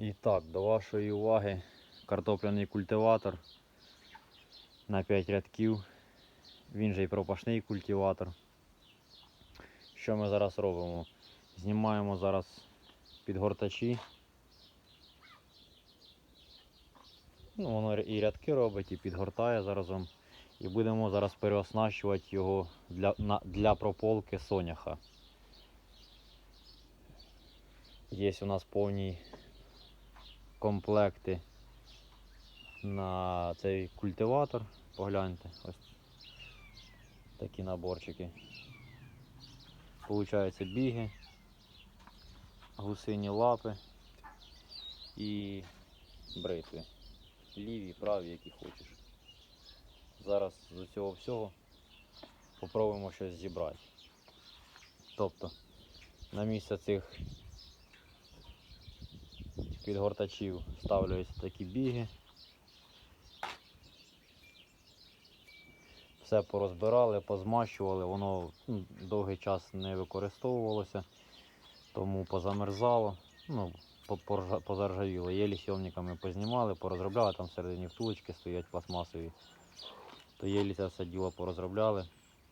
І так, до вашої уваги картопляний культиватор на 5 рядків. Він же і пропашний культиватор. Що ми зараз робимо? Знімаємо зараз підгортачі. Ну, воно і рядки робить, і підгортає заразом. І будемо зараз переоснащувати його для, на, для прополки соняха. Є у нас повні комплекти на цей культиватор. Погляньте, ось такі наборчики. Получаються біги, гусині лапи і бритви. Ліві, праві, які хочеш. Зараз з цього всього попробуємо щось зібрати. Тобто на місце цих підгортачів ставлюються такі біги. Все порозбирали, позмащували, воно ну, довгий час не використовувалося, тому позамерзало, ну, позаржавіло. Єлі сьомниками познімали, порозробляли, там всередині втулочки стоять пластмасові. То єлі це все діло порозробляли,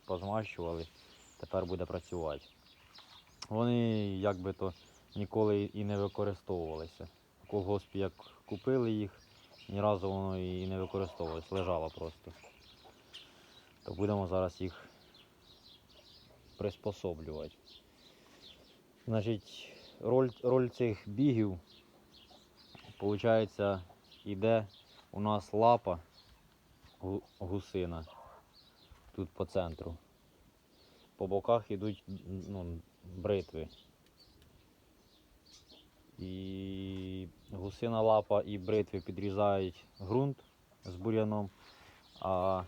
позмащували, тепер буде працювати. Вони якби то ніколи і не використовувалися. Колгоспі як купили їх, ні разу воно і не використовувалось, лежало просто. То будемо зараз їх приспособлювати. Значить, роль, роль цих бігів, виходить, іде у нас лапа гусина тут по центру. По боках йдуть ну, бритви. І гусина лапа і бритви підрізають ґрунт з бур'яном, а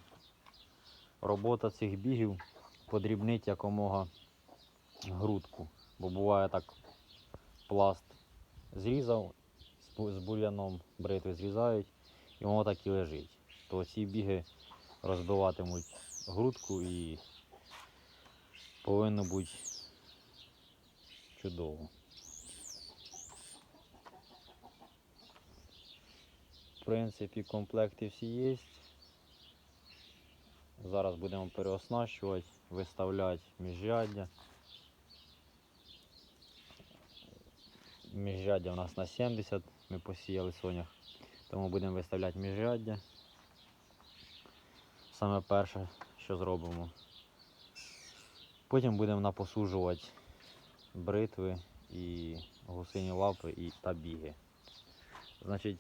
робота цих бігів подрібнить якомога грудку. Бо буває так пласт зрізав з бур'яном, бритви зрізають, і воно так і лежить. То ці біги розбиватимуть грудку і повинно бути чудово. В принципі, комплекти всі є. Зараз будемо переоснащувати, виставляти міжряддя. Міжряддя у нас на 70, ми посіяли сонях, тому будемо виставляти міжряддя. Саме перше, що зробимо. Потім будемо напосуджувати бритви і гусині лапи і та біги. Значить,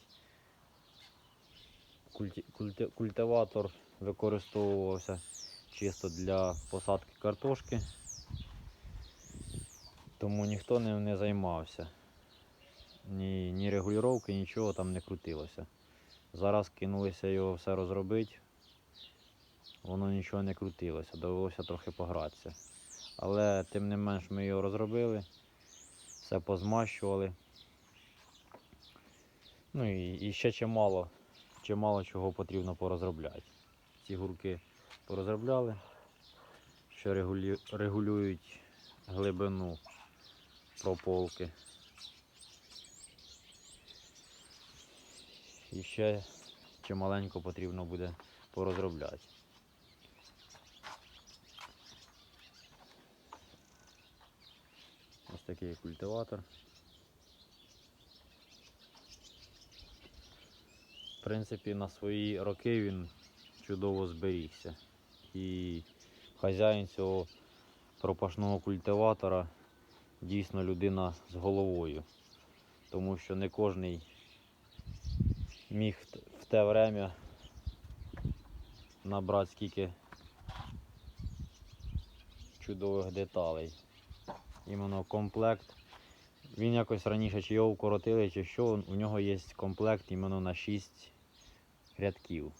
культи, культи, культиватор використовувався чисто для посадки картошки, тому ніхто ним не займався. Ні, ні регулювання, нічого там не крутилося. Зараз кинулися його все розробити, воно нічого не крутилося, довелося трохи погратися. Але тим не менш ми його розробили, все позмащували. Ну і, і ще чимало, чимало чого потрібно порозробляти. Ці гурки порозробляли, що регулю, регулюють глибину прополки. І ще чималенько потрібно буде порозробляти. Ось такий культиватор. Принципі, на свої роки він чудово зберігся. І хазяїн цього пропашного культиватора дійсно людина з головою. Тому що не кожний міг в те время набрати скільки чудових деталей. Іменно комплект. Він якось раніше чи його укоротили, чи що, у нього є комплект іменно на 6 рядків.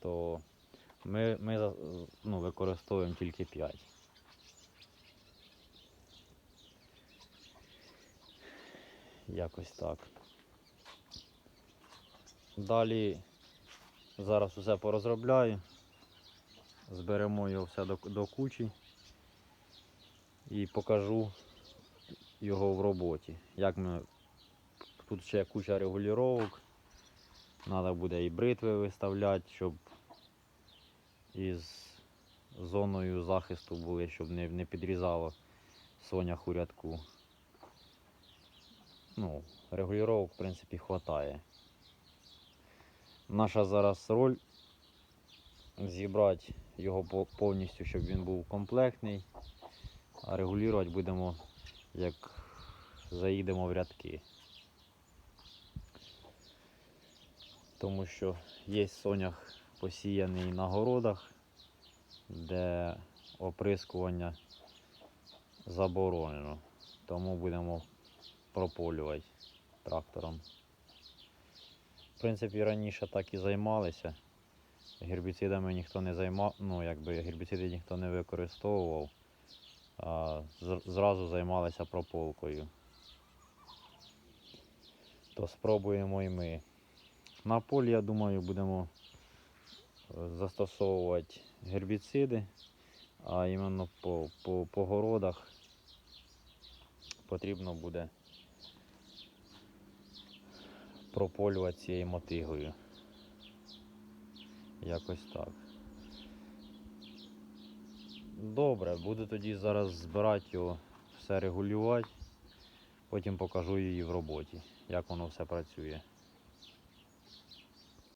То ми, ми ну, використовуємо тільки 5. Якось так. Далі зараз усе порозробляю. Зберемо його все до, до кучі і покажу його в роботі, як ми тут ще куча регулювань. Треба буде і бритви виставляти, щоб із зоною захисту були, щоб не, не підрізало сонях у рядку. Ну, регулювань, в принципі, вистачає. Наша зараз роль зібрати його повністю, щоб він був комплектний, а регулювати будемо, як заїдемо в рядки. Тому що є сонях посіяний на городах, де оприскування заборонено. Тому будемо прополювати трактором. В принципі, раніше так і займалися. Гербіцидами ніхто не займав, ну якби гербіциди ніхто не використовував, а зразу займалися прополкою. То спробуємо і ми. На полі, я думаю, будемо е, застосовувати гербіциди, а іменно по, по, по городах потрібно буде прополювати цією мотигою. Якось так. Добре, буду тоді зараз збирати його, все регулювати. Потім покажу її в роботі, як воно все працює.